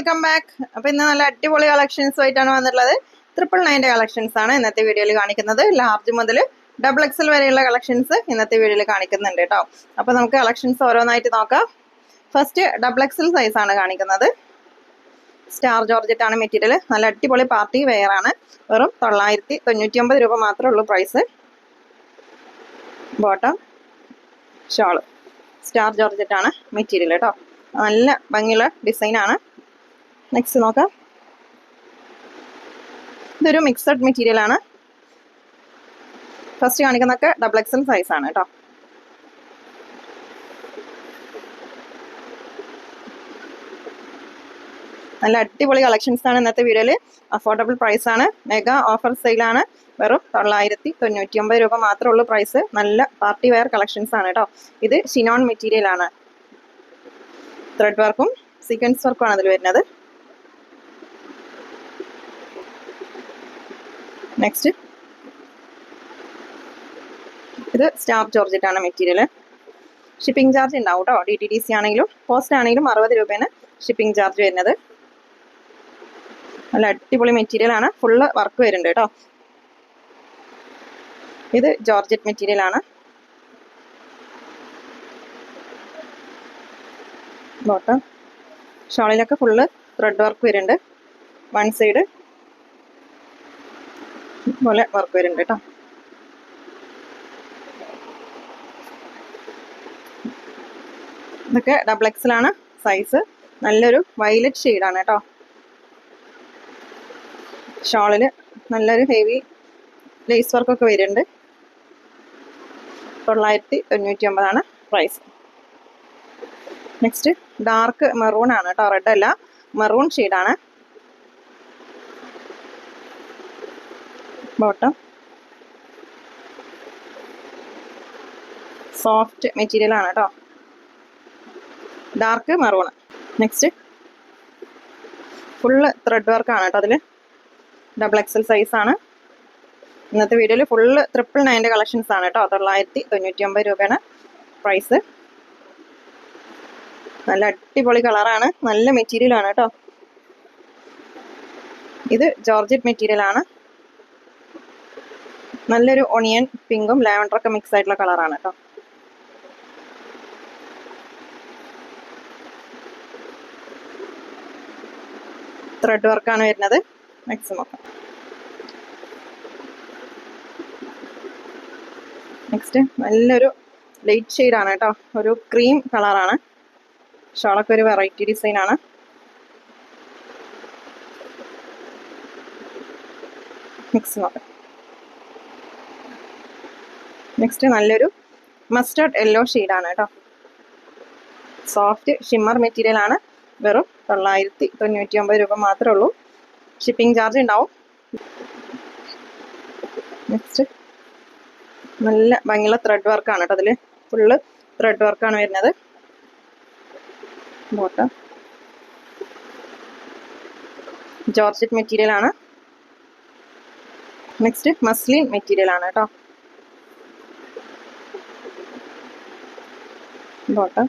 Welcome back അപ്പൊ ഇന്ന് നല്ല അടിപൊളി കളക്ഷൻസ് ആയിട്ടാണ് വന്നിട്ടുള്ളത്. ട്രിപ്പിൾ നയന്റെ കളക്ഷൻസ് ആണ് ഇന്നത്തെ വീഡിയോയിൽ കാണിക്കുന്നത്. ലാർജ് മുതൽ ഡബിൾ എക്സൽ വരെയുള്ള കളക്ഷൻസ് ഇന്നത്തെ വീഡിയോയിൽ കാണിക്കുന്നുണ്ട് കേട്ടോ. അപ്പൊ നമുക്ക് കളക്ഷൻസ് ഓരോന്നായിട്ട് നോക്കാം. ഫസ്റ്റ് ഡബിൾ എക്സൽ സൈസ് ആണ് കാണിക്കുന്നത്. സ്റ്റാർ ജോർജറ്റ് ആണ് മെറ്റീരിയൽ. നല്ല അടിപൊളി പാർട്ടി വെയർ ആണ്. വെറും തൊള്ളായിരത്തി തൊണ്ണൂറ്റി ഒമ്പത് രൂപ മാത്രമേ ഉള്ളൂ price bottom shawl star georgette ആണ് മെറ്റീരിയൽ കേട്ടോ. നല്ല ഭംഗിയുള്ള ഡിസൈനാണ് നെക്സ്റ്റ് നോക്കാം. ഇതൊരു മിക്സഡ് മെറ്റീരിയൽ ആണ്. ഫസ്റ്റ് കാണിക്കുന്നൊക്കെ ഡബിൾ എക്സൽ ആണ് കേട്ടോ നല്ല അടിപൊളി കളക്ഷൻസ് ആണ് ഇന്നത്തെ വീഡിയോയിൽ അഫോർഡബിൾ പ്രൈസ് ആണ്. മെഗാ ഓഫർ സെയിലാണ് വെറും തൊള്ളായിരത്തി തൊണ്ണൂറ്റി ഒമ്പത് രൂപ മാത്രമേ ഉള്ളൂ പ്രൈസ് നല്ല പാർട്ടി വെയർ കളക്ഷൻസ് ആണ് കേട്ടോ ഇത് ഷിനോൺ മെറ്റീരിയൽ ആണ്. ത്രെഡ് വർക്കും സീക്വൻസ് വർക്കും ആണ് അതിൽ വരുന്നത്. നെക്സ്റ്റ് ഇത് സ്റ്റാമ്പ് ജോർജറ്റ് ആണ് മെറ്റീരിയൽ ഷിപ്പിംഗ് ചാർജ് ഉണ്ടാവും കേട്ടോ ഡി ടി ഡി സി ആണെങ്കിലും പോസ്റ്റ് ആണെങ്കിലും അറുപത് രൂപയാണ് ഷിപ്പിംഗ് ചാർജ് വരുന്നത്. നല്ല അടിപൊളി മെറ്റീരിയലാണ് ഫുള്ള് വർക്ക് വരുന്നുണ്ട് കേട്ടോ ഇത് ജോർജറ്റ് മെറ്റീരിയലാണ് ബോട്ടം ഷോളിലൊക്കെ ഫുള്ള് ത്രെഡ് വർക്ക് വരുന്നുണ്ട്. വൺ സൈഡ് പോലെ വർക്ക് വരുന്നുണ്ട് കേട്ടോ ഇതൊക്കെ ഡബിൾ എക്സലാണ് സൈസ് നല്ലൊരു വയലറ്റ് ഷെയ്ഡാണ് കേട്ടോ ഷോളിൽ നല്ലൊരു ഹെവി ലേസ് വർക്കൊക്കെ വരുന്നുണ്ട്. തൊള്ളായിരത്തി തൊണ്ണൂറ്റി ഒമ്പതാണ് പ്രൈസ് നെക്സ്റ്റ് ഡാർക്ക് മെറൂൺ ആണ് കേട്ടോ റെഡ് അല്ല മെറൂൺ ഷെയ്ഡാണ് ബോട്ടം സോഫ്റ്റ് മെറ്റീരിയൽ ആണ് കേട്ടോ dark maroon next full thread work ആണ് കേട്ടോ അതിൽ ഡബിൾ എക്സൽ സൈസ് ആണ്. ഇന്നത്തെ വീഡിയോയിൽ ഫുള്ള് ട്രിപ്പിൾ നയന്റെ കളക്ഷൻസ് ആണ് കേട്ടോ തൊള്ളായിരത്തി തൊണ്ണൂറ്റി ഒമ്പത് രൂപയാണ് പ്രൈസ് നല്ല അടിപൊളി കളറാണ് നല്ല മെറ്റീരിയലാണ് കേട്ടോ ഇത് ജോർജറ്റ് മെറ്റീരിയൽ ആണ്. നല്ലൊരു ഒണിയൻ പിങ്കും ലാവൻഡറൊക്കെ മിക്സ് ആയിട്ടുള്ള കളറാണ് കേട്ടോ ത്രെഡ് വർക്കാണ് വരുന്നത്. മാക്സിമം നെക്സ്റ്റ് നല്ലൊരു ലൈറ്റ് ഷെയ്ഡാണ് കേട്ടോ ഒരു ക്രീം കളറാണ് ഷോളൊക്കെ ഒരു വെറൈറ്റി ഡിസൈനാണ് മിക്സ് നോക്കാം നെക്സ്റ്റ് നല്ലൊരു മസ്റ്റേർഡ് യെല്ലോ ഷെയ്ഡാണ് കേട്ടോ. സോഫ്റ്റ് ഷിമ്മർ മെറ്റീരിയൽ ആണ്. വെറും തൊള്ളായിരത്തി തൊണ്ണൂറ്റി ഒമ്പത് രൂപ മാത്രമേ ഉള്ളൂ. ഷിപ്പിംഗ് ചാർജ് ഉണ്ടാവും. നെക്സ്റ്റ് നല്ല ഭംഗിയുള്ള ത്രെഡ് വർക്കാണ് കേട്ടോ അതിൽ ഫുള്ള് ത്രെഡ് വർക്കാണ് വരുന്നത്. ബോട്ടം ജോർജറ്റ് മെറ്റീരിയൽ ആണ്. നെക്സ്റ്റ് മസ്ലിൻ മെറ്റീരിയൽ ആണ് കേട്ടോ. ബോട്ടം.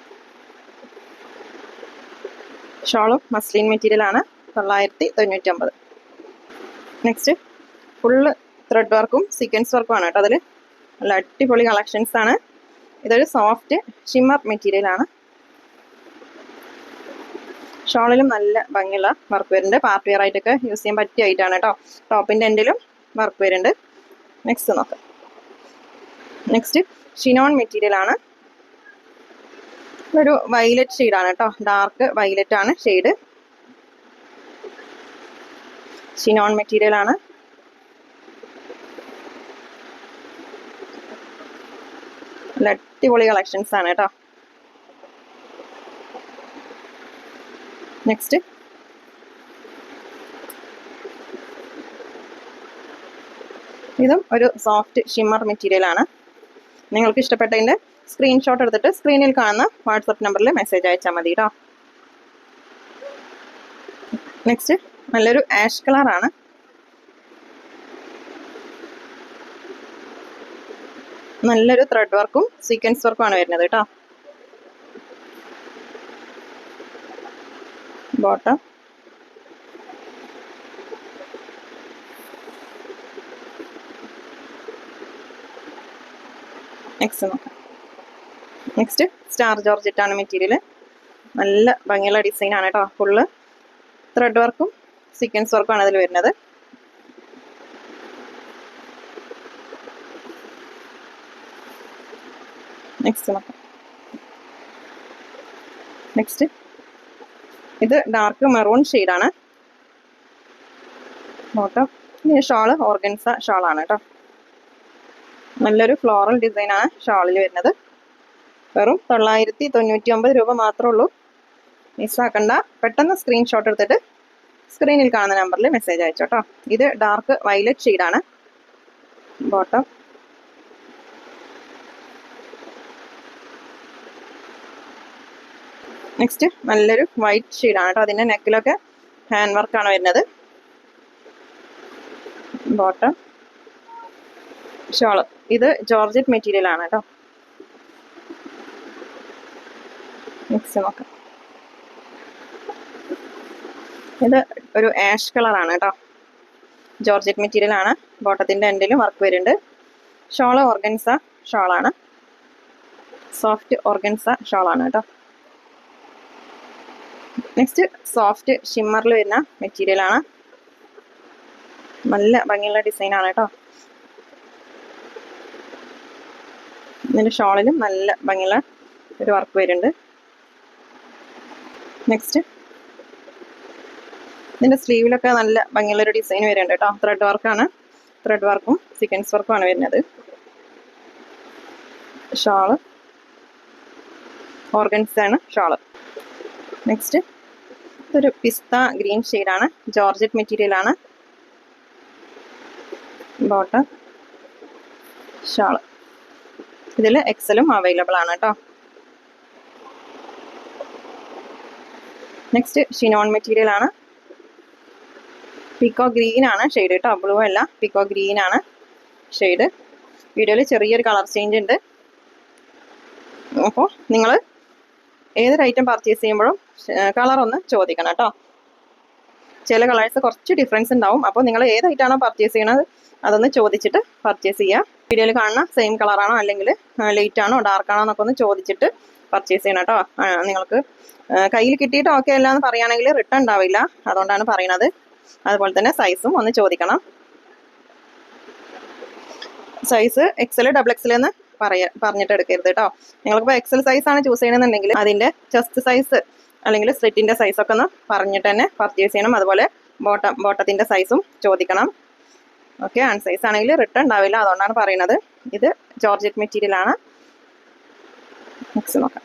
ഷോളും മസ്ലിൻ മെറ്റീരിയൽ ആണ് തൊള്ളായിരത്തി തൊണ്ണൂറ്റി ഒമ്പത് നെക്സ്റ്റ് ഫുള്ള് ത്രെഡ് വർക്കും സീക്വൻസ് വർക്കും ആണ് കേട്ടോ അതിൽ നല്ല അടിപൊളി കളക്ഷൻസ് ആണ്. ഇതൊരു സോഫ്റ്റ് ഷിമ്മർ മെറ്റീരിയൽ ആണ്. ഷോളിലും നല്ല ഭംഗിയുള്ള വർക്ക് വരുന്നുണ്ട്. പാർട്ടി വെയർ ആയിട്ടൊക്കെ യൂസ് ചെയ്യാൻ പറ്റിയ ആയിട്ടാണ് കേട്ടോ. ടോപ്പിന്റെ എൻഡിലും വർക്ക് വരുന്നുണ്ട്. നെക്സ്റ്റ് നോക്കാം. നെക്സ്റ്റ് ഷിനോൺ മെറ്റീരിയൽ ആണ്. ഒരു വൈലറ്റ് ഷെയ്ഡാണ് കേട്ടോ. ഡാർക്ക് വൈലറ്റ് ആണ് ഷെയ്ഡ് ഷിനോൺ മെറ്റീരിയൽ ആണ്. അടിപൊളി കളക്ഷൻസ് ആണ് കേട്ടോ. നെക്സ്റ്റ് ഇതും ഒരു സോഫ്റ്റ് ഷിമ്മർ മെറ്റീരിയൽ ആണ്. നിങ്ങൾക്ക് ഇഷ്ടപ്പെട്ടതിന്റെ സ്ക്രീൻഷോട്ട് എടുത്തിട്ട് സ്ക്രീനിൽ കാണുന്ന വാട്സപ്പ് നമ്പറിൽ മെസ്സേജ് അയച്ചാൽ മതി കേട്ടോ നെക്സ്റ്റ് നല്ലൊരു ആഷ് കളറാണ് നല്ലൊരു ത്രെഡ് വർക്കും സീക്വൻസ് വർക്കും ആണ് വരുന്നത് കേട്ടോ ബോട്ടം നെക്സ്റ്റ് നോക്കാം. നെക്സ്റ്റ് സ്റ്റാർ ജോർജറ്റ് ആണ് മെറ്റീരിയൽ നല്ല ഭംഗിയുള്ള ഡിസൈനാണ് കേട്ടോ ഫുള്ള് ത്രെഡ് വർക്കും സീക്വൻസ് വർക്കും ആണ് അതിൽ വരുന്നത്. നെക്സ്റ്റ് നോക്കാം. നെക്സ്റ്റ് ഇത് ഡാർക്ക് മെറൂൺ ഷെയ്ഡാണ് ഷാൾ ഓർഗൻസ ഷാളാണ് കേട്ടോ നല്ലൊരു ഫ്ലോറൽ ഡിസൈനാണ് ഷാളിൽ വരുന്നത്. വെറും തൊള്ളായിരത്തി തൊണ്ണൂറ്റി ഒമ്പത് രൂപ മാത്രമേ ഉള്ളൂ. മിസ്സാക്കണ്ട പെട്ടെന്ന് സ്ക്രീൻഷോട്ട് എടുത്തിട്ട് സ്ക്രീനിൽ കാണുന്ന നമ്പറിൽ മെസ്സേജ് അയച്ചോട്ടോ ഇത് ഡാർക്ക് വയലറ്റ് ഷെയ്ഡാണ് ബോട്ടം നെക്സ്റ്റ് നല്ലൊരു വൈറ്റ് ഷെയ്ഡാണ് കേട്ടോ അതിന്റെ നെക്കിലൊക്കെ ഹാൻഡ് വർക്കാണ് വരുന്നത്. Bottom shawl. ഇത് ജോർജറ്റ് മെറ്റീരിയൽ ആണ് കേട്ടോ. മിക്സ് നോക്കാം. ഇത് ഒരു ആഷ് കളറാണ് കേട്ടോ. ജോർജറ്റ് മെറ്റീരിയൽ ആണ്. ബോട്ടത്തിന്റെ എൻഡിലും വർക്ക് വരുന്നുണ്ട്. ഷോൾ ഓർഗൻസ ഷോളാണ് സോഫ്റ്റ് ഓർഗൻസ ഷോളാണ് കേട്ടോ. നെക്സ്റ്റ് സോഫ്റ്റ് ഷിമ്മറിൽ വരുന്ന മെറ്റീരിയൽ ആണ്. നല്ല ഭംഗിയുള്ള ഡിസൈൻ ആണ് കേട്ടോ. ഇതിന്റെ ഷോളിലും നല്ല ഭംഗിയുള്ള ഒരു വർക്ക് വരുന്നുണ്ട് നെക്സ്റ്റ് ഇതിന്റെ സ്ലീവിലൊക്കെ നല്ല ഭംഗിയുള്ള ഒരു ഡിസൈൻ വരുന്നുണ്ട് കേട്ടോ. ത്രെഡ് വർക്കാണ് ത്രെഡ് വർക്കും സീക്വൻസ് വർക്കും ആണ് വരുന്നത്. ഷാൾ ഓർഗൻസ് ആണ് ഷാൾ നെക്സ്റ്റ് ഇതൊരു പിസ്ത ഗ്രീൻ ഷെയ്ഡാണ് ജോർജറ്റ് മെറ്റീരിയൽ ആണ്. ബോട്ടം ഷാൾ ഇതിൽ എക്സലും അവൈലബിൾ ആണ് കേട്ടോ നെക്സ്റ്റ് ഷിനോൺ മെറ്റീരിയൽ ആണ്. പിക്കോ ഗ്രീൻ ആണ് ഷെയ്ഡ് കേട്ടോ ബ്ലൂ അല്ല. പിക്കോ ഗ്രീൻ ആണ് ഷെയ്ഡ് വീഡിയോയിൽ ചെറിയൊരു കളർ ചേഞ്ച് ഉണ്ട്. അപ്പോൾ നിങ്ങൾ ഏതൊരു ഐറ്റം പർച്ചേസ് ചെയ്യുമ്പോഴും കളർ ഒന്ന് ചോദിക്കണം കേട്ടോ ചില കളേഴ്സ് കുറച്ച് ഡിഫറൻസ് ഉണ്ടാവും. അപ്പോൾ നിങ്ങൾ ഏത് പർച്ചേസ് ചെയ്യണത് അതൊന്ന് ചോദിച്ചിട്ട് പർച്ചേസ് ചെയ്യുക വീഡിയോയിൽ കാണുന്ന സെയിം കളറാണോ അല്ലെങ്കിൽ ലൈറ്റ് ആണോ ഡാർക്ക് ആണോ എന്നൊക്കെ ഒന്ന് ചോദിച്ചിട്ട് പർച്ചേസ് ചെയ്യണം കേട്ടോ നിങ്ങൾക്ക് കയ്യിൽ കിട്ടിയിട്ട് ഓക്കെ അല്ല എന്ന് പറയുകയാണെങ്കിൽ റിട്ടേൺ ഉണ്ടാവില്ല. അതുകൊണ്ടാണ് പറയണത് അതുപോലെ തന്നെ സൈസും ഒന്ന് ചോദിക്കണം. സൈസ് എക്സൽ ഡബിൾ എക്സൽ എന്ന് പറയ പറഞ്ഞിട്ട് എടുക്കരുത് കേട്ടോ നിങ്ങൾക്കിപ്പോൾ എക്സൽ സൈസ് ആണ് ചൂസ് ചെയ്യണമെന്നുണ്ടെങ്കിൽ അതിന്റെ ചെസ്റ്റ് സൈസ് അല്ലെങ്കിൽ സ്ലിറ്റിന്റെ സൈസൊക്കെ ഒന്ന് പറഞ്ഞിട്ട് തന്നെ പർച്ചേസ് ചെയ്യണം. അതുപോലെ ബോട്ടം ബോട്ടത്തിന്റെ സൈസും ചോദിക്കണം. ഓക്കെ അൺസൈസ് ആണെങ്കിൽ റിട്ടേൺ ഉണ്ടാവില്ല. അതുകൊണ്ടാണ് പറയുന്നത്. ഇത് ജോർജറ്റ് മെറ്റീരിയൽ ആണ്. നെക്സ്റ്റ് നോക്കാം.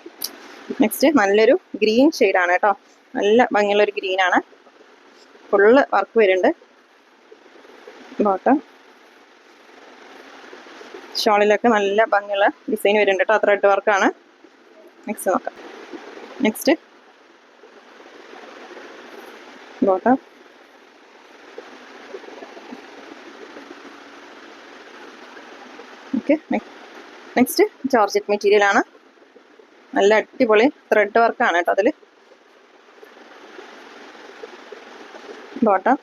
നെക്സ്റ്റ് നല്ലൊരു ഗ്രീൻ ആണ് കേട്ടോ. നല്ല ഭംഗിയുള്ളൊരു ഗ്രീൻ ആണ്. ഫുള്ള് വർക്ക് വരുന്നുണ്ട്. ബോട്ടം ഷോളിലൊക്കെ നല്ല ഭംഗിയുള്ള ഡിസൈൻ വരുന്നുണ്ട് കേട്ടോ. ത്രെഡ് വർക്കാണ് നെക്സ്റ്റ് നോക്കാം. Next bottom okay. Next georgette material ആണ്. നല്ല അടിപൊളി ത്രെഡ് വർക്കാണ് കേട്ടോ അതിൽ ബോട്ടം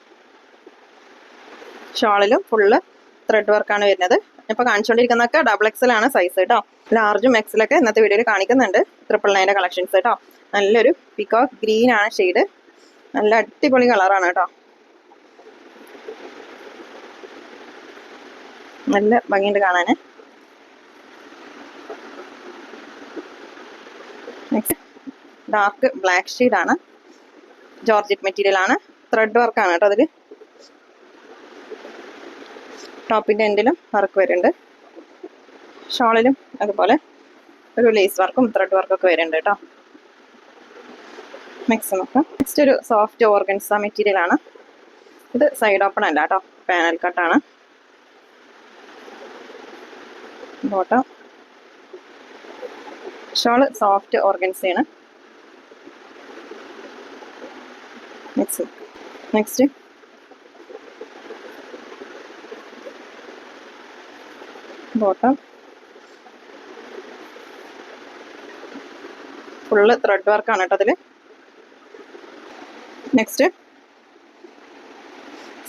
ഷോളിലും ഫുള്ള് ത്രെഡ് വർക്കാണ് വരുന്നത്. ഇപ്പോൾ കാണിച്ചുകൊണ്ടിരിക്കുന്നതൊക്കെ ഡബിൾ എക്സൽ ആണ് സൈസ് കേട്ടോ ലാർജും എക്സലൊക്കെ ഇന്നത്തെ വീഡിയോയിൽ കാണിക്കുന്നുണ്ട്. ട്രിപ്പിൾ നയന്റെ കളക്ഷൻസ് കേട്ടോ നല്ലൊരു പിക്കോക്ക് ഗ്രീൻ ആണ് ഷെയ്ഡ് നല്ല അടിപൊളി കളറാണ് കേട്ടോ നല്ല ഭംഗിയുണ്ട് കാണാൻ നെക്സ്റ്റ് ഡാർക്ക് ബ്ലാക്ക് ഷെയ്ഡ് ആണ്. ജോർജറ്റ് മെറ്റീരിയൽ ആണ്. ത്രെഡ് വർക്കാണ് കേട്ടോ അതിൽ ടോപ്പിന്റെ എൻഡിലും വർക്ക് വരുന്നുണ്ട്. ഷോളിലും അതുപോലെ ഒരു ലേസ് വർക്കും ത്രെഡ് വർക്കും ഒക്കെ വരുന്നുണ്ട് കേട്ടോ. നെക്സ്റ്റ് നോക്കാം നെക്സ്റ്റ് ഒരു സോഫ്റ്റ് ഓർഗൻസ മെറ്റീരിയൽ ആണ്. ഇത് സൈഡ് ഓപ്പൺ അല്ല കേട്ടോ. പാനൽ കട്ടാണ് bottom shawl soft ഓർഗൻസയാണ്. Next next bottom full thread വർക്കാണ് കേട്ടോ അതിൽ നെക്സ്റ്റ്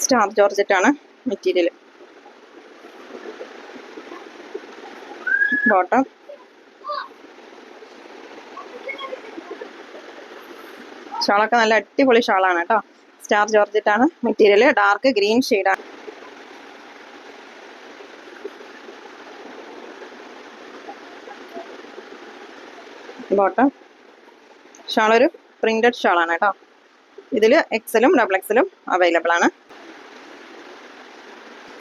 സ്റ്റാർ ജോർജറ്റ് ആണ് മെറ്റീരിയൽ ബോട്ടം ഷാളൊക്കെ നല്ല അടിപൊളി ഷാളാണ് കേട്ടോ. സ്റ്റാർ ജോർജറ്റാണ് മെറ്റീരിയൽ ഡാർക്ക് ഗ്രീൻ ഷെയ്ഡാണ് ബോട്ടം ഷാളൊരു പ്രിന്റഡ് ഷാളാണ് കേട്ടോ. ഇതിൽ എക്സലും ഡബിൾ എക്സലും അവൈലബിൾ ആണ്.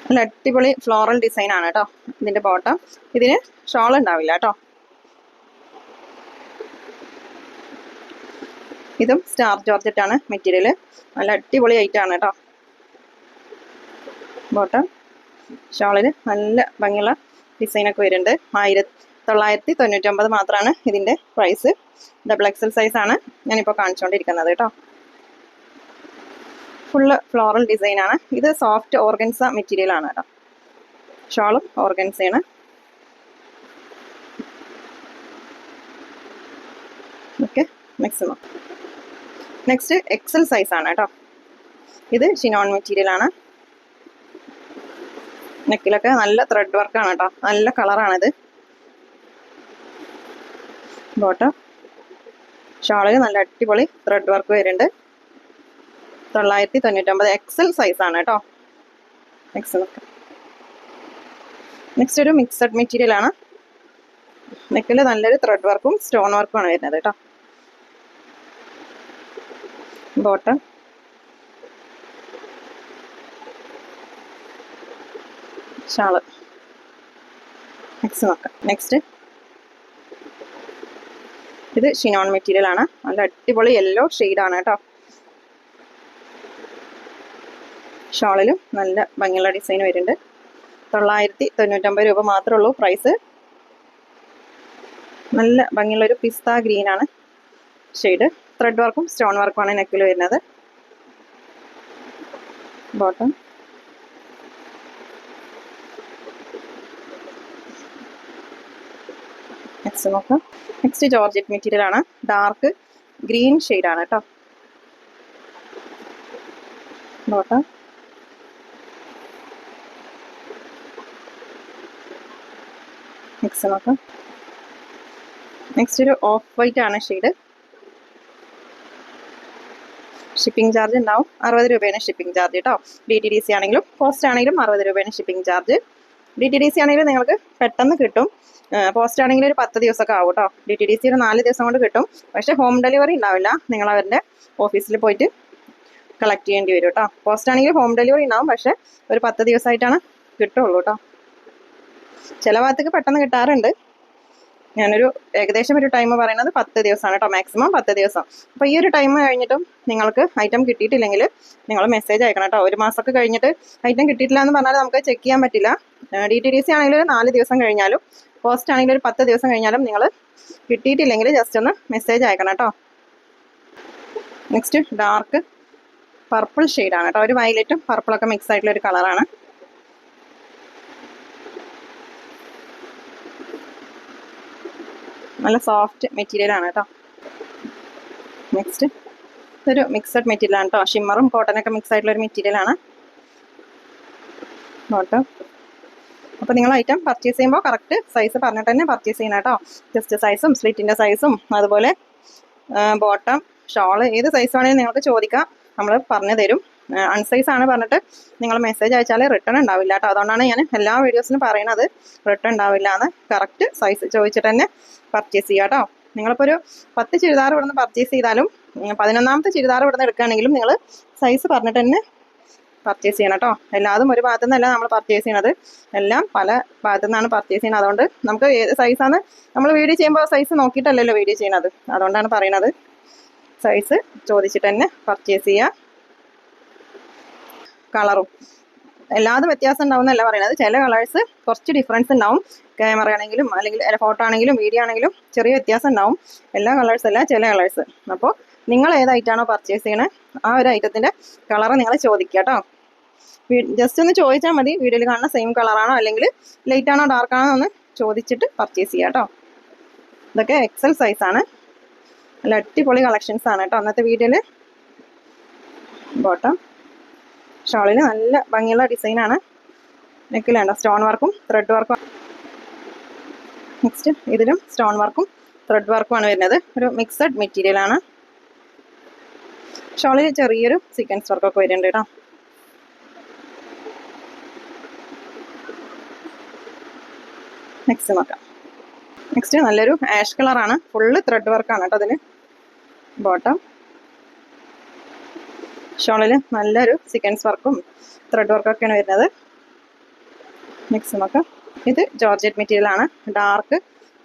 നല്ല അടിപൊളി ഫ്ലോറൽ ഡിസൈൻ ആണ് കേട്ടോ ഇതിന്റെ ബോട്ടം ഇതിന് ഷോൾ ഉണ്ടാവില്ല കേട്ടോ. ഇതും സ്റ്റാർ ജോർജറ്റ് ആണ് മെറ്റീരിയൽ നല്ല അടിപൊളി ഐറ്റം ആണ് കേട്ടോ ബോട്ടം ഷോളിന് നല്ല ഭംഗിയുള്ള ഡിസൈനൊക്കെ വരുന്നുണ്ട്. ആയിരത്തി തൊള്ളായിരത്തി തൊണ്ണൂറ്റൊമ്പത് മാത്രമാണ് ഇതിന്റെ പ്രൈസ് ഡബിൾ എക്സൽ സൈസ് ആണ് ഞാനിപ്പോൾ കാണിച്ചുകൊണ്ടിരിക്കുന്നത് കേട്ടോ ഫുള്ള് ഫ്ലോറൽ ഡിസൈനാണ് ഇത് സോഫ്റ്റ് ഓർഗൻസ മെറ്റീരിയലാണ് കേട്ടോ ഷോളും ഓർഗൻസയാണ് okay maximum next XL size ആണ് കേട്ടോ. ഇത് ഷിനോൺ മെറ്റീരിയൽ ആണ്. നെക്കിലൊക്കെ നല്ല ത്രെഡ് വർക്ക് ആണ് കേട്ടോ. നല്ല കളറാണിത് ബോട്ടം ഷാളിൽ നല്ല അടിപൊളി ത്രെഡ് വർക്ക് വരുന്നുണ്ട്. തൊള്ളായിരത്തി തൊണ്ണൂറ്റൊമ്പത് എക്സൽ സൈസ് ആണ് കേട്ടോ. എക്സൽ നെക്സ്റ്റ് ഒരു മിക്സഡ് മെറ്റീരിയൽ ആണ്. നെക്കിൽ നല്ലൊരു ത്രെഡ് വർക്കും സ്റ്റോൺ വർക്കും ആണ് വരുന്നത് കേട്ടോ. ബോട്ടം. ഷാൾ. നെക്സ്റ്റ് നോക്കാം. നെക്സ്റ്റ് ഇത് ഷിനോൺ മെറ്റീരിയൽ ആണ്. നല്ല അടിപൊളി യെല്ലോ ആണ് കേട്ടോ. ഷാളിലും നല്ല ഭംഗിയുള്ള ഡിസൈൻ വരുന്നുണ്ട്. തൊള്ളായിരത്തി തൊണ്ണൂറ്റമ്പത് രൂപ മാത്രമേ ഉള്ളൂ പ്രൈസ് നല്ല ഭംഗിയുള്ള ഒരു പിസ്ത ഗ്രീൻ ആണ് ഷെയ്ഡ് ത്രെഡ് വർക്കും സ്റ്റോൺ വർക്കും ആണ് നെക്കിൽ വരുന്നത്. ബോട്ടം നെക്സ്റ്റ് നോക്കാം. നെക്സ്റ്റ് ജോർജറ്റ് മെറ്റീരിയൽ ആണ്. ഡാർക്ക് ഗ്രീൻ ആണ് കേട്ടോ ബോട്ടം നെക്സ്റ്റ് നോക്കാം. നെക്സ്റ്റ് ഒരു ഓഫ് വൈറ്റ് ആണ് ഷെയ്ഡ് ഷിപ്പിംഗ് ചാർജ് ഉണ്ടാവും. അറുപത് രൂപയാണ് ഷിപ്പിംഗ് ചാർജ് കേട്ടോ ഡി ടി ഡി സി ആണെങ്കിലും പോസ്റ്റ് ആണെങ്കിലും അറുപത് രൂപയാണ് shipping charge D T D C ആണെങ്കിലും നിങ്ങൾക്ക് പെട്ടെന്ന് കിട്ടും. പോസ്റ്റ് ആണെങ്കിൽ ഒരു പത്ത് ദിവസമൊക്കെ ആവും കേട്ടോ ഡി ടി ഡി സി ഒരു നാല് ദിവസം കൊണ്ട് കിട്ടും. പക്ഷേ ഹോം ഡെലിവറി ഉണ്ടാവില്ല. നിങ്ങൾ അവരുടെ ഓഫീസിൽ പോയിട്ട് കളക്ട് ചെയ്യേണ്ടി വരും കേട്ടോ പോസ്റ്റ് ആണെങ്കിൽ ഹോം ഡെലിവറി ഉണ്ടാവും. പക്ഷേ ഒരു പത്ത് ദിവസമായിട്ടാണ് കിട്ടുള്ളൂ കേട്ടോ ചില ഭാഗത്തേക്ക് പെട്ടെന്ന് കിട്ടാറുണ്ട്. ഞാനൊരു ഏകദേശം ഒരു ടൈം പറയുന്നത് പത്ത് ദിവസമാണ് കേട്ടോ മാക്സിമം പത്ത് ദിവസം. അപ്പോൾ ഈ ഒരു ടൈം കഴിഞ്ഞിട്ടും നിങ്ങൾക്ക് ഐറ്റം കിട്ടിയിട്ടില്ലെങ്കിൽ നിങ്ങൾ മെസ്സേജ് അയക്കണം കേട്ടോ ഒരു മാസമൊക്കെ കഴിഞ്ഞിട്ട് ഐറ്റം കിട്ടിയിട്ടില്ല എന്ന് പറഞ്ഞാൽ നമുക്ക് ചെക്ക് ചെയ്യാൻ പറ്റില്ല. ഡി ടി ഡി സി ആണെങ്കിൽ ഒരു നാല് ദിവസം കഴിഞ്ഞാലും പോസ്റ്റ് ആണെങ്കിൽ ഒരു പത്ത് ദിവസം കഴിഞ്ഞാലും നിങ്ങൾ കിട്ടിയിട്ടില്ലെങ്കിൽ ജസ്റ്റ് ഒന്ന് മെസ്സേജ് അയക്കണം കേട്ടോ നെക്സ്റ്റ് ഡാർക്ക് പർപ്പിൾ ഷെയ്ഡാണ് കേട്ടോ ഒരു വയലറ്റും പർപ്പിളൊക്കെ മിക്സ് ആയിട്ടുള്ള ഒരു കളറാണ് നല്ല സോഫ്റ്റ് മെറ്റീരിയൽ ആണ് കേട്ടോ. നെക്സ്റ്റ് ഇതൊരു മിക്സഡ് മെറ്റീരിയൽ ആണ് കേട്ടോ. ഷിമ്മറും കോട്ടനൊക്കെ മിക്സ് ആയിട്ടുള്ള ഒരു മെറ്റീരിയൽ ആണ്. നോട്ടോ അപ്പോൾ നിങ്ങൾ ഐറ്റം പർച്ചേസ് ചെയ്യുമ്പോൾ കറക്റ്റ് സൈസ് പറഞ്ഞിട്ട് തന്നെ പർച്ചേസ് ചെയ്യണം കേട്ടോ. ജസ്റ്റ് സൈസും സ്ലിറ്റിന്റെ സൈസും അതുപോലെ ബോട്ടം ഷോൾ ഏത് സൈസ് വേണമെങ്കിലും നിങ്ങൾക്ക് ചോദിക്കാം. നമ്മൾ പറഞ്ഞു തരും. അൺസൈസ് ആണ് പറഞ്ഞിട്ട് നിങ്ങൾ മെസ്സേജ് അയച്ചാലേ റിട്ടേൺ ഉണ്ടാവില്ല കേട്ടോ അതുകൊണ്ടാണ് ഞാൻ എല്ലാ വീഡിയോസിനും പറയുന്നത് റിട്ടേൺ ഉണ്ടാവില്ല എന്ന് കറക്റ്റ് സൈസ് ചോദിച്ചിട്ട് തന്നെ പർച്ചേസ് ചെയ്യുക കേട്ടോ നിങ്ങളിപ്പോൾ ഒരു പത്ത് ചുരിദാർ ഇവിടെ നിന്ന് പർച്ചേസ് ചെയ്താലും പതിനൊന്നാമത്തെ ചുരിദാർ ഇവിടെ നിന്ന് എടുക്കുകയാണെങ്കിലും നിങ്ങൾ സൈസ് പറഞ്ഞിട്ട് തന്നെ പർച്ചേസ് ചെയ്യണം കേട്ടോ എല്ലാതും ഒരു ഭാഗത്തു നിന്നല്ല നമ്മൾ പർച്ചേസ് ചെയ്യണത്. എല്ലാം പല ഭാഗത്തു നിന്നാണ് പർച്ചേസ് ചെയ്യുന്നത് അതുകൊണ്ട് നമുക്ക് ഏത് സൈസാണ് നമ്മൾ വീഡിയോ ചെയ്യുമ്പോൾ സൈസ് നോക്കിയിട്ടല്ലല്ലോ വീഡിയോ ചെയ്യുന്നത്. അതുകൊണ്ടാണ് പറയുന്നത് സൈസ് ചോദിച്ചിട്ട് തന്നെ പർച്ചേസ് ചെയ്യുക കളറും. എല്ലാതും വ്യത്യാസം ഉണ്ടാവും എന്നല്ല പറയുന്നത്. ചില കളേഴ്സ് കുറച്ച് ഡിഫറൻസ് ഉണ്ടാവും. ക്യാമറ ആണെങ്കിലും അല്ലെങ്കിൽ ഫോട്ടോ ആണെങ്കിലും വീഡിയോ ആണെങ്കിലും ചെറിയ വ്യത്യാസം ഉണ്ടാവും. എല്ലാ കളേഴ്സ് അല്ല ചില കളേഴ്സ്. അപ്പോൾ നിങ്ങൾ ഏതായിട്ടാണോ പർച്ചേസ് ചെയ്യണേ ആ ഒരു ഐറ്റത്തിന്റെ കളർ നിങ്ങൾ ചോദിക്കുക കേട്ടോ. ജസ്റ്റ് ഒന്ന് ചോദിച്ചാൽ മതി. വീഡിയോയിൽ കാണുന്ന സെയിം കളറാണോ അല്ലെങ്കിൽ ലൈറ്റ് ആണോ ഡാർക്ക് ആണോ എന്ന് ചോദിച്ചിട്ട് പർച്ചേസ് ചെയ്യുക കേട്ടോ. ഇതൊക്കെ എക്സൽ സൈസാണ് നല്ല അടിപൊളി കളക്ഷൻസ് ആണ് കേട്ടോ. അന്നത്തെ വീഡിയോയിൽ ബോട്ടം ഷോളിന് നല്ല ഭംഗിയുള്ള ഡിസൈനാണ്. നെക്കിലുണ്ട് സ്റ്റോൺ വർക്കും ത്രെഡ് വർക്കും നെക്സ്റ്റ് ഇതിലും സ്റ്റോൺ വർക്കും ത്രെഡ് വർക്കുമാണ് വരുന്നത്. ഒരു മിക്സഡ് മെറ്റീരിയൽ ആണ്. ഷോളിൽ ചെറിയൊരു സീക്വൻസ് വർക്കൊക്കെ വരുന്നുണ്ട് കേട്ടോ. നെക്സ്റ്റ് നോക്കാം. നെക്സ്റ്റ് നല്ലൊരു ആഷ് കളറാണ് ഫുള്ള് ത്രെഡ് വർക്കാണ് കേട്ടോ അതിന്. ബോട്ടം ഷോളിൽ നല്ലൊരു സീക്വൻസ് വർക്കും ത്രെഡ് വർക്കൊക്കെയാണ് വരുന്നത്. നെക്സ്റ്റ് നമുക്ക് ഇത് ജോർജറ്റ് മെറ്റീരിയലാണ് ഡാർക്ക്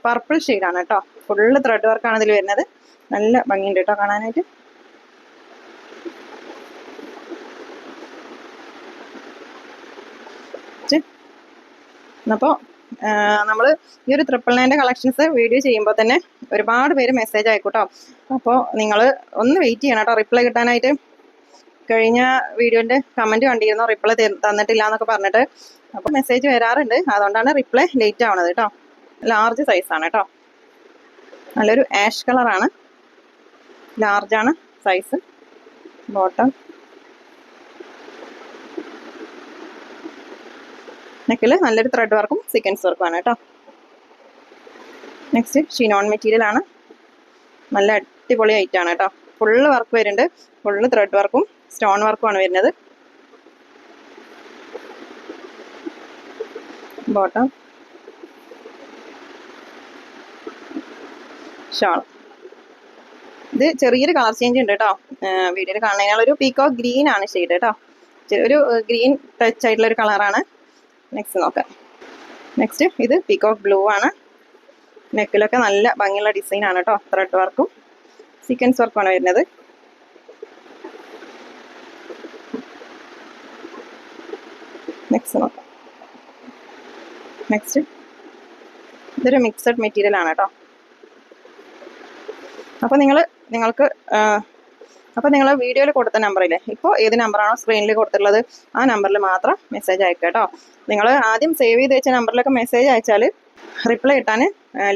പർപ്പിൾ ഷെയ്ഡാണ് കേട്ടോ. ഫുള്ള് ത്രെഡ് വർക്കാണ് ഇതിൽ വരുന്നത്. നല്ല ഭംഗിയുണ്ട് കേട്ടോ കാണാനായിട്ട്. അപ്പോൾ നമ്മൾ ഈ ഒരു ത്രിപ്പിൾ നയന്റെ കളക്ഷൻസ് വീഡിയോ ചെയ്യുമ്പോൾ തന്നെ ഒരുപാട് പേര് മെസ്സേജ് ആയിക്കോട്ടോ അപ്പോൾ നിങ്ങൾ ഒന്ന് വെയിറ്റ് ചെയ്യണം കേട്ടോ. റിപ്ലൈ കിട്ടാനായിട്ട്. കഴിഞ്ഞ വീഡിയോന്റെ കമന്റ് കണ്ടിരുന്നു? റിപ്ലൈ തന്നിട്ടില്ല എന്നൊക്കെ പറഞ്ഞിട്ട്. അപ്പോൾ മെസ്സേജ് വരാറുണ്ട്. അതുകൊണ്ടാണ് റിപ്ലൈ ലേറ്റ് ആവണത് കേട്ടോ ലാർജ് സൈസാണ് കേട്ടോ നല്ലൊരു ആഷ് കളറാണ് ലാർജാണ് സൈസ് ബോട്ടം നെക്കിൽ നല്ലൊരു ത്രെഡ് വർക്കും സീക്വൻസ് വർക്കുമാണ് കേട്ടോ നെക്സ്റ്റ് ഷിനോൺ മെറ്റീരിയൽ ആണ്. നല്ല അടിപൊളി ഐറ്റാണ് കേട്ടോ ഫുള്ള് വർക്ക് വരുന്നുണ്ട്. ഫുള്ള് ത്രെഡ് വർക്കും സ്റ്റോൺ വർക്കുമാണ് വരുന്നത്. ബോട്ടം. ഷോൾ. ഇത് ചെറിയൊരു കളർ ചേഞ്ച് ഉണ്ട് കേട്ടോ. വീഡിയോയിൽ കാണുന്നതിനാൽ ഒരു പീക്കോ ഗ്രീൻ ആണ് ഷെയ്ഡ് കേട്ടോ. ഒരു ഗ്രീൻ ടച്ച് ആയിട്ടുള്ള ഒരു കളറാണ് നെക്സ്റ്റ് നോക്കാം. നെക്സ്റ്റ് ഇത് പീക്കോക്ക് ബ്ലൂ ആണ്. നെക്കിലൊക്കെ നല്ല ഭംഗിയുള്ള ഡിസൈൻ ആണ് കേട്ടോ. ത്രെഡ് വർക്കും സീക്വൻസ് വർക്കുമാണ് വരുന്നത്. നെക്സ്റ്റ് നോക്കാം നെക്സ്റ്റ് ഇതൊരു മിക്സഡ് മെറ്റീരിയൽ ആണ് കേട്ടോ അപ്പോൾ നിങ്ങൾ നിങ്ങൾക്ക് അപ്പോൾ നിങ്ങൾ വീഡിയോയിൽ കൊടുത്ത നമ്പറില്ലേ ഇപ്പോൾ ഏത് നമ്പറാണോ സ്ക്രീനിൽ കൊടുത്തിട്ടുള്ളത് ആ നമ്പറിൽ മാത്രം മെസ്സേജ് അയക്കുക കേട്ടോ നിങ്ങൾ ആദ്യം സേവ് ചെയ്ത് വെച്ച നമ്പറിലൊക്കെ മെസ്സേജ് അയച്ചാൽ റിപ്ലൈ കിട്ടാൻ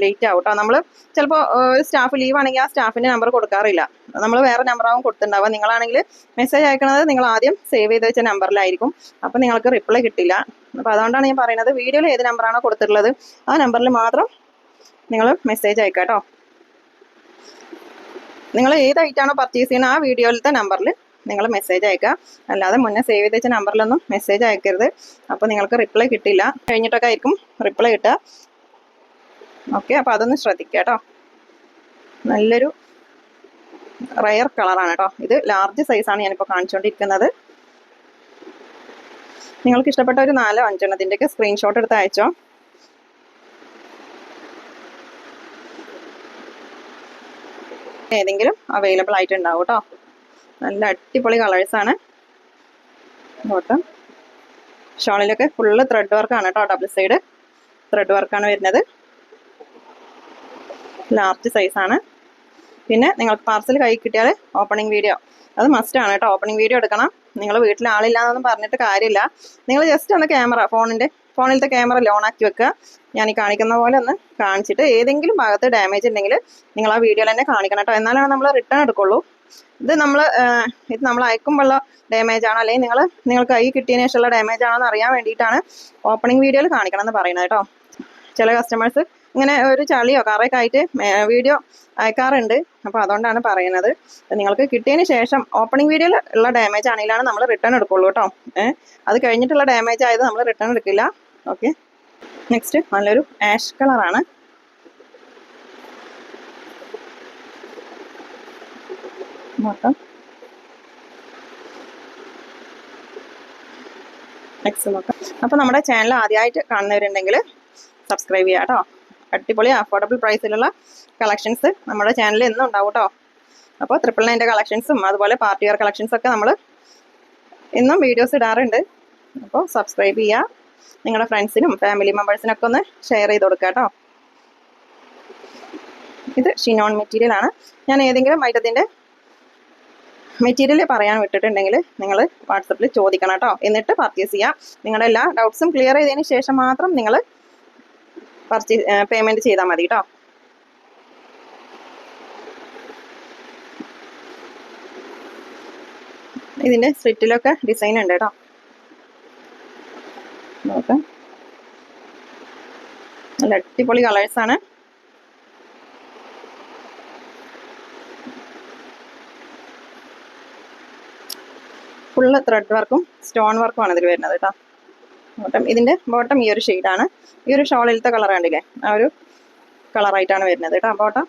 ലേറ്റ് ആവും കേട്ടോ നമ്മൾ ചിലപ്പോൾ സ്റ്റാഫ് ലീവ് ആണെങ്കിൽ ആ സ്റ്റാഫിന്റെ നമ്പർ കൊടുക്കാറില്ല. നമ്മൾ വേറെ നമ്പറാവും കൊടുത്തിട്ടുണ്ടാവുക. നിങ്ങളാണെങ്കിൽ മെസ്സേജ് അയക്കണത് നിങ്ങൾ ആദ്യം സേവ് ചെയ്ത് വെച്ച നമ്പറിലായിരിക്കും അപ്പോൾ നിങ്ങൾക്ക് റിപ്ലൈ കിട്ടില്ല. അപ്പോൾ അതുകൊണ്ടാണ് ഞാൻ പറയുന്നത് വീഡിയോയിൽ ഏത് നമ്പറാണോ കൊടുത്തിട്ടുള്ളത് ആ നമ്പറിൽ മാത്രം നിങ്ങൾ മെസ്സേജ് അയക്കുക കേട്ടോ നിങ്ങൾ ഏത് ഐറ്റാണോ പർച്ചേസ് ചെയ്യുന്നത് ആ വീഡിയോയിലത്തെ നമ്പറിൽ നിങ്ങൾ മെസ്സേജ് അയക്കുക. അല്ലാതെ മുന്നേ സേവ് ചെയ്ത് വെച്ച നമ്പറിലൊന്നും മെസ്സേജ് അയക്കരുത്. അപ്പോൾ നിങ്ങൾക്ക് റിപ്ലൈ കിട്ടില്ല. കഴിഞ്ഞിട്ടൊക്കെ ആയിരിക്കും റിപ്ലൈ കിട്ടുക. ഓക്കെ അപ്പോൾ അതൊന്ന് ശ്രദ്ധിക്കുക കേട്ടോ. നല്ലൊരു റയർ കളറാണ് കേട്ടോ. ഇത് ലാർജ് സൈസാണ് ഞാനിപ്പോൾ കാണിച്ചുകൊണ്ടിരിക്കുന്നത് നിങ്ങൾക്ക് ഇഷ്ടപ്പെട്ട ഒരു നാലോ അഞ്ചെണ്ണത്തിന്റെയൊക്കെ സ്ക്രീൻഷോട്ട് എടുത്ത് അയച്ചോ. ഏതെങ്കിലും അവൈലബിൾ ആയിട്ടുണ്ടാവും കേട്ടോ. നല്ല അടിപൊളി കളേഴ്സാണ് ബോട്ടം ഷോളിലൊക്കെ ഫുള്ള് ത്രെഡ് വർക്കാണ് കേട്ടോ ഡബിൾ സൈഡ് ത്രെഡ് വർക്കാണ് വരുന്നത്. ലാർജ് സൈസാണ് പിന്നെ നിങ്ങൾക്ക് പാർസൽ കൈ കിട്ടിയാൽ ഓപ്പണിംഗ് വീഡിയോ അത് മസ്റ്റ് ആണ് കേട്ടോ. ഓപ്പണിംഗ് വീഡിയോ എടുക്കണം. നിങ്ങൾ വീട്ടിൽ ആളില്ലാന്നൊന്നും പറഞ്ഞിട്ട് കാര്യമില്ല. നിങ്ങൾ ജസ്റ്റ് ഒന്ന് ക്യാമറ ഫോണിന്റെ ഫോണിലത്തെ ക്യാമറ ലോൺ ആക്കി വെക്കുക. ഞാൻ ഈ കാണിക്കുന്ന പോലെ ഒന്ന് കാണിച്ചിട്ട് ഏതെങ്കിലും ഭാഗത്ത് ഡാമേജ് ഉണ്ടെങ്കിൽ നിങ്ങൾ ആ വീഡിയോയിൽ തന്നെ കാണിക്കണം കേട്ടോ. എന്നാലാണ് നമ്മൾ റിട്ടേൺ എടുക്കുള്ളൂ. ഇത് നമ്മൾ ഇത് നമ്മൾ അയക്കുമ്പോഴുള്ള ഡാമേജ് ആണോ. അല്ലെങ്കിൽ നിങ്ങൾ നിങ്ങൾക്ക് കൈ കിട്ടിയതിന് ശേഷമുള്ള ഡാമേജ് ആണോ എന്ന് അറിയാൻ വേണ്ടിയിട്ടാണ് ഓപ്പണിംഗ് വീഡിയോയിൽ കാണിക്കണം എന്ന് പറയുന്നത് കേട്ടോ. ചില കസ്റ്റമേഴ്സ് ഇങ്ങനെ ഒരു ചളിയോ കറയൊക്കെ ആയിട്ട് വീഡിയോ അയക്കാറുണ്ട്. അപ്പോൾ അതുകൊണ്ടാണ് പറയുന്നത്. നിങ്ങൾക്ക് കിട്ടിയതിന് ശേഷം ഓപ്പണിംഗ് വീഡിയോയിൽ ഉള്ള ഡാമേജ് ആണെങ്കിലാണ് നമ്മൾ റിട്ടേൺ എടുക്കുള്ളൂ കേട്ടോ. ഏഹ് അത് കഴിഞ്ഞിട്ടുള്ള ഡാമേജ് ആയത് നമ്മൾ റിട്ടേൺ എടുക്കില്ല. ഓക്കെ നെക്സ്റ്റ് നല്ലൊരു ആഷ് കളറാണ് മൊത്തം. നെക്സ്റ്റ് നോക്കാം അപ്പോൾ നമ്മുടെ ചാനൽ ആദ്യമായിട്ട് കാണുന്നവരുണ്ടെങ്കിൽ സബ്സ്ക്രൈബ് ചെയ്യാം കേട്ടോ. അടിപൊളി അഫോർഡബിൾ പ്രൈസിലുള്ള കളക്ഷൻസ് നമ്മുടെ ചാനലിൽ എന്നും ഉണ്ടാവും കേട്ടോ അപ്പോൾ ട്രിപ്പിൾ നയന്റെ കളക്ഷൻസും അതുപോലെ പാർട്ടി വെയർ കളക്ഷൻസ് ഒക്കെ നമ്മൾ ഇന്നും വീഡിയോസ് ഇടാറുണ്ട്. അപ്പോൾ സബ്സ്ക്രൈബ് ചെയ്യുക നിങ്ങളുടെ ഫ്രണ്ട്സിനും ഫാമിലി മെമ്പേഴ്സിനൊക്കെ ഒന്ന് ഷെയർ ചെയ്ത് കൊടുക്കുക കേട്ടോ ഇത് ഷിനോൺ മെറ്റീരിയൽ ആണ്. ഞാൻ ഏതെങ്കിലും ഐറ്റത്തിന്റെ മെറ്റീരിയൽ പറയാൻ വിട്ടിട്ടുണ്ടെങ്കിൽ നിങ്ങൾ വാട്സപ്പിൽ ചോദിക്കണം കേട്ടോ എന്നിട്ട് പർച്ചേസ് ചെയ്യാം. നിങ്ങളുടെ എല്ലാ ഡൗട്ട്സും ക്ലിയർ ചെയ്തതിന് ശേഷം മാത്രം നിങ്ങൾ പർച്ചേസ് പേയ്മെന്റ് ചെയ്താൽ മതി കേട്ടോ ഇതിന്റെ സ്ലിറ്റിലൊക്കെ ഡിസൈൻ ഉണ്ട് കേട്ടോ നോക്കാം. നല്ല അടിപൊളി കളേഴ്സാണ് ഫുള്ള് ത്രെഡ് വർക്കും സ്റ്റോൺ വർക്കും ആണ് ഇതിൽ വരുന്നത് കേട്ടോ ബോട്ടം. ഇതിന്റെ ബോട്ടം ഈ ഒരു ഷെയ്ഡാണ്. ഈ ഒരു ഷോളിലത്തെ കളർ കണ്ടില്ലേ? ആ ഒരു കളറായിട്ടാണ് വരുന്നത് കേട്ടോ ബോട്ടം.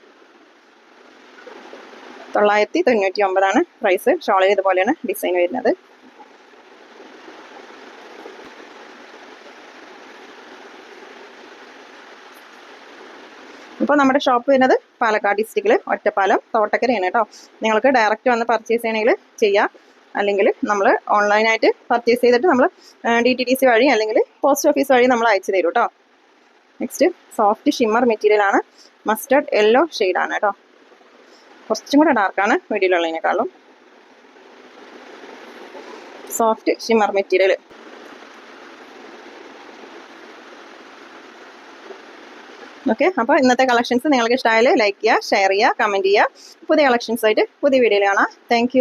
തൊള്ളായിരത്തി തൊണ്ണൂറ്റി ഒമ്പതാണ് പ്രൈസ്. ഷോളിൽ ഇതുപോലെയാണ് ഡിസൈൻ വരുന്നത്. ഇപ്പോൾ നമ്മുടെ ഷോപ്പ് വരുന്നത് പാലക്കാട് ഡിസ്ട്രിക്റ്റിൽ ഒറ്റപ്പാലം തോട്ടക്കരയാണ് കേട്ടോ. നിങ്ങൾക്ക് ഡയറക്റ്റ് വന്ന് പർച്ചേസ് ചെയ്യണമെങ്കിൽ ചെയ്യാം. അല്ലെങ്കിൽ നമ്മൾ ഓൺലൈനായിട്ട് പർച്ചേസ് ചെയ്തിട്ട് നമ്മൾ ഡി ടി ടി സി വഴി അല്ലെങ്കിൽ പോസ്റ്റ് ഓഫീസ് വഴി നമ്മൾ അയച്ചു തരും കേട്ടോ നെക്സ്റ്റ് സോഫ്റ്റ് ഷിമ്മർ മെറ്റീരിയൽ ആണ്. മസ്റ്റർഡ് യെല്ലോ ആണ് കേട്ടോ കുറച്ചും കൂടെ ഡാർക്കാണ് വീഡിയോയിലുള്ളതിനേക്കാളും സോഫ്റ്റ് ഷിമ്മർ മെറ്റീരിയൽ ഓക്കെ അപ്പോൾ ഇന്നത്തെ കളക്ഷൻസ് നിങ്ങൾക്ക് ഇഷ്ടമായാൽ ലൈക്ക് ചെയ്യുക ഷെയർ ചെയ്യുക കമന്റ് ചെയ്യുക. പുതിയ കളക്ഷൻസ് ആയിട്ട് പുതിയ വീഡിയോയിൽ കാണാം. താങ്ക്